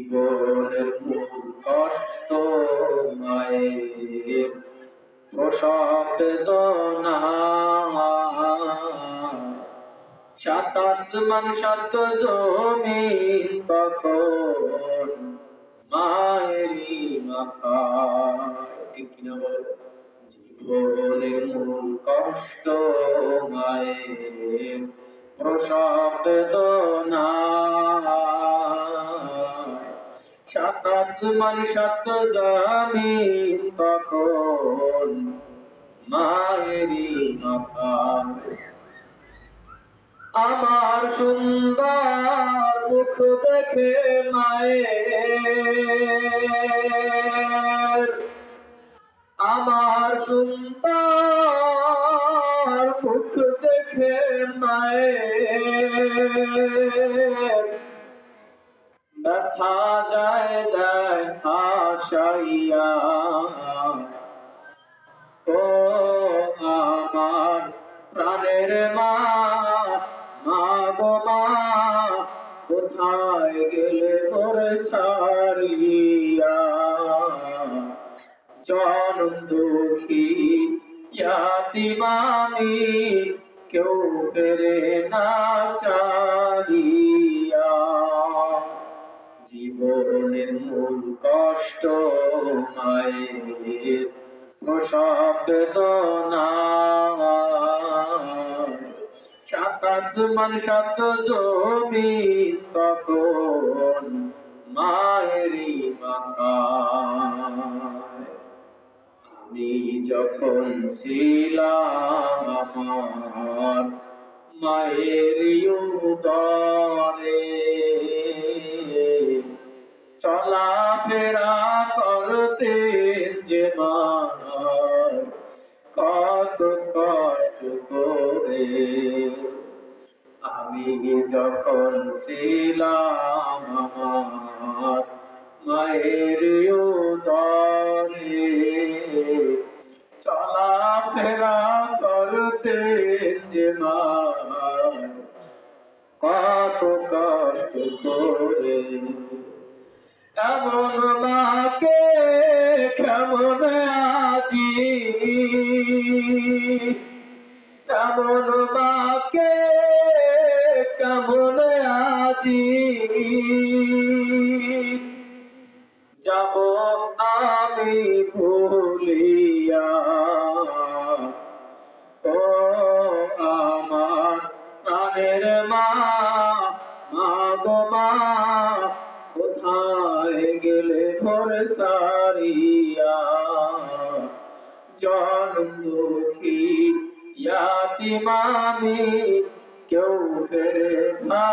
জীবনের মূল কষ্ট মায়ের। প্রসব বেদনা সাত আসমান, সাত জমিন তখন মায়েরই মাথা। ঠিক কিনা বলো? জীবনের মূল কষ্ট মায়ের প্রসব বেদনা সাত আসমান সাত জমিন তখন মায়েরই মাথা আমার সুন্দর মুখ দেখে মায়ের। আমার সুন্দর মুখ দেখে মায়ের। ব্যথা হাসাইয়া ও আমার প্রাণের মা মা গো মা, কোথায় গেলে মোরে সারিয়া? জনম দুঃখী ইয়াতিমানি কেউ ফেরে না চাহিয়া। জীবনের মূল কষ্ট আসমান সাত জমি তখন আমি যখন ছিলাম আমার মায়ের উদরে চলা যে কত কষ্ট করে। আমি যখন ছিলাম আমার মায়ের চলা ফেরা করতে যে মার কত কষ্ট করে। এমন মাকে কেমন এমন মাকে কেমন আজি যাব আমি ভুলিয়া ও আমার প্রাণের ঘর সারিয়া জনম দুঃখী ইয়াতিমামি কেউ ফেরে না